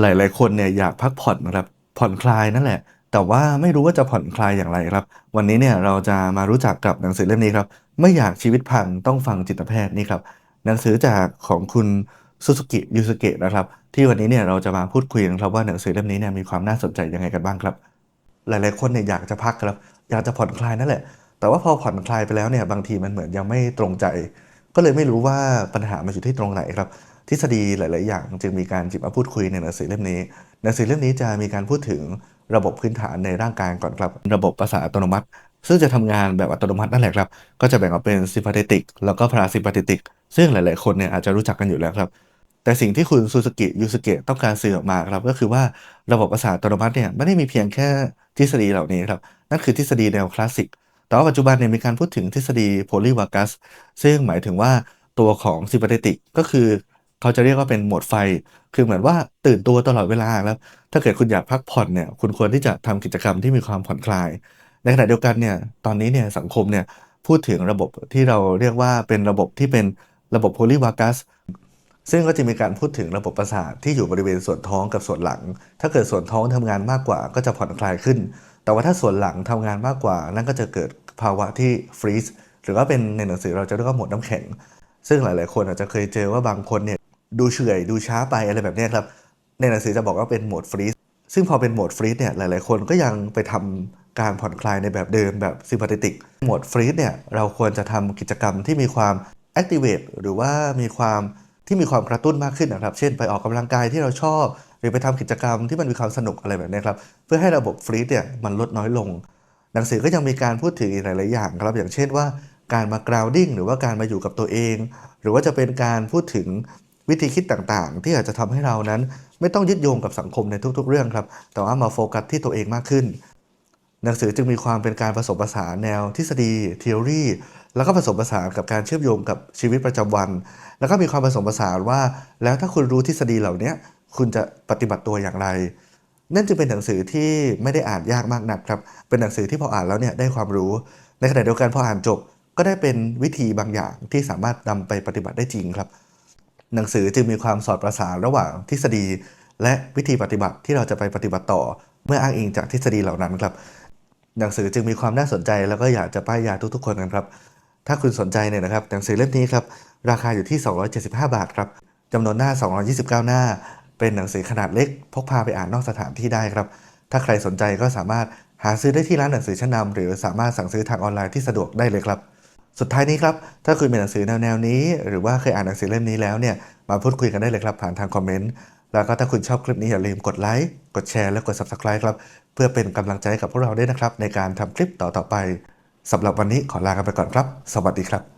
หลาย ๆ คนเนี่ยอยากพักผ่อนนะครับ ผ่อนคลายนั่นแหละ แต่ว่าไม่รู้ว่าจะผ่อนคลายอย่างไรครับ วันนี้เนี่ยเราจะมารู้จักกับหนังสือเล่มนี้ครับ ไม่อยากชีวิตพังต้องฟังจิตแพทย์นี่ครับ หนังสือจากของคุณซูซูกิยูสุเกะนะครับ ที่วันนี้เนี่ยเราจะมาพูดคุยกันครับว่าหนังสือเล่มนี้เนี่ยมีความน่าสนใจยังไงกันบ้างครับ หลาย ๆ คนเนี่ยอยากจะพักครับ อยากจะผ่อนคลายนั่นแหละ แต่ว่าพอผ่อนคลายไปแล้วเนี่ยบางทีมันเหมือนยังไม่ตรงใจ ก็เลยไม่รู้ว่าปัญหามันอยู่ที่ตรงไหนครับ ทฤษฎีหลาย ๆ อย่าง จึงมีการจิบมาพูดคุยในหนังสือเล่มนี้ หนังสือเล่มนี้จะมีการพูดถึงระบบพื้นฐานในร่างกายก่อนครับ ระบบประสาทอัตโนมัติ ซึ่งจะทำงานแบบอัตโนมัตินั่นแหละครับ ก็จะแบ่งออกเป็นซิมพาเทติกแล้วก็พาราซิมพาเทติกซึ่งหลาย ๆ คนเนี่ยอาจจะรู้จักกันอยู่แล้วครับ แต่สิ่งที่คุณซูซูกิยูสุเกะต้องการสื่อออกมาครับ ก็คือว่าระบบประสาทอัตโนมัติเนี่ยไม่ได้มีเพียงแค่ทฤษฎีเหล่านี้ครับ นั่นคือทฤษฎีแนวคลาสสิก แต่ว่าปัจจุบันเนี่ยมีการพูดถึงทฤษฎีโพลีวากัสซึ่งหมายถึงว่าตัวของซิมพาเทติกก็คือ เขาจะเรียกว่าเป็นโหมดไฟ คือเหมือนว่าตื่นตัวตลอดเวลาครับถ้าเกิดคุณอยากพักผ่อนเนี่ย คุณควรที่จะทำกิจกรรมที่มีความผ่อนคลาย ในขณะเดียวกันเนี่ย ตอนนี้เนี่ยสังคมเนี่ยพูดถึงระบบที่เราเรียกว่าเป็นระบบที่เป็นระบบโพลีวากัสซึ่งก็จะมีการพูดถึงระบบประสาทที่อยู่บริเวณส่วนท้องกับส่วนหลัง ถ้าเกิดส่วนท้องทำงานมากกว่าก็จะผ่อนคลายขึ้น แต่ว่าถ้าส่วนหลังทำงานมากกว่า นั่นก็จะเกิดภาวะที่ฟรีซ หรือว่าเป็นในหนังสือเราจะเรียกว่าหมดน้ำแข็ง ซึ่งหลาย ๆ คนอาจจะเคยเจอว่าบางคนเนี่ย ดูเฉื่อยดูช้าไปอะไรแบบนี้ครับ ในหนังสือจะบอกว่าเป็นโหมดฟรีซซึ่งพอเป็นโหมดฟรีซเนี่ยหลาย ๆ คนก็ยังไปทำการผ่อนคลายในแบบเดิมแบบซิมพาเทติกโหมดฟรีซเนี่ยเราควรจะทำกิจกรรมที่มีความแอคทีเวตหรือว่ามีความที่มีความกระตุ้นมากขึ้นนะครับ เช่นไปออกกำลังกายที่เราชอบ หรือไปทำกิจกรรมที่มันมีความสนุกอะไรแบบนี้ครับ เพื่อให้ระบบฟรีซเนี่ยมันลดน้อยลง หนังสือก็ยังมีการพูดถึงหลาย ๆ อย่างครับ อย่างเช่นว่าการมากราวดิ้งหรือว่าการมาอยู่กับตัวเอง หรือว่าจะเป็นการพูดถึง วิธีคิดต่างๆ ที่อาจจะทำให้เรานั้น ไม่ต้องยึดโยงกับสังคมในทุกๆ เรื่องครับ แต่ว่ามาโฟกัสที่ตัวเองมากขึ้น หนังสือจึงมีความเป็นการผสมผสานแนวทฤษฎีทฤษฎีแล้วก็ผสมผสานกับการเชื่อมโยงกับชีวิตประจำวัน แล้วก็มีความผสมผสานว่า แล้วถ้าคุณรู้ทฤษฎีเหล่านี้คุณจะปฏิบัติตัวอย่างไร นั่นจึงเป็นหนังสือที่ไม่ได้อ่านยากมากนักครับ เป็นหนังสือที่พออ่านแล้วเนี่ยได้ความรู้ ในขณะเดียวกันพออ่านจบก็ได้เป็นวิธีบางอย่างที่สามารถนำไปปฏิบัติได้จริงครับ หนังสือจึงมีความสอดประสานระหว่างทฤษฎี และวิธีปฏิบัติที่เราจะไปปฏิบัติต่อ เมื่ออ้างอิงจากทฤษฎีเหล่านั้นครับ หนังสือจึงมีความน่าสนใจแล้วก็อยากจะป้ายยาทุกๆคนกันครับถ้าคุณสนใจเนี่ยนะครับหนังสือเล่มนี้ครับราคาอยู่ที่ 275 บาทครับจำนวนหน้า 229 หน้า เป็นหนังสือขนาดเล็ก พกพาไปอ่านนอกสถานที่ได้ครับ ถ้าใครสนใจก็สามารถหาซื้อได้ที่ร้านหนังสือชั้นนำหรือสามารถสั่งซื้อทางออนไลน์ที่สะดวกได้เลยครับ สุดท้ายนี้ครับ ถ้าคุณมีหนังสือแนวๆนี้ หรือว่าเคยอ่านหนังสือเล่มนี้แล้วเนี่ยมาพูดคุยกันได้เลยครับผ่านทางคอมเมนต์ แล้วก็ถ้าคุณชอบคลิปนี้อย่าลืมกดไลค์กดแชร์และกด Subscribe ครับ เพื่อเป็นกำลังใจกับพวกเราด้วยนะครับ ในการทำคลิปต่อๆไปสำหรับวันนี้ขอลากันไปก่อนครับ สวัสดีครับ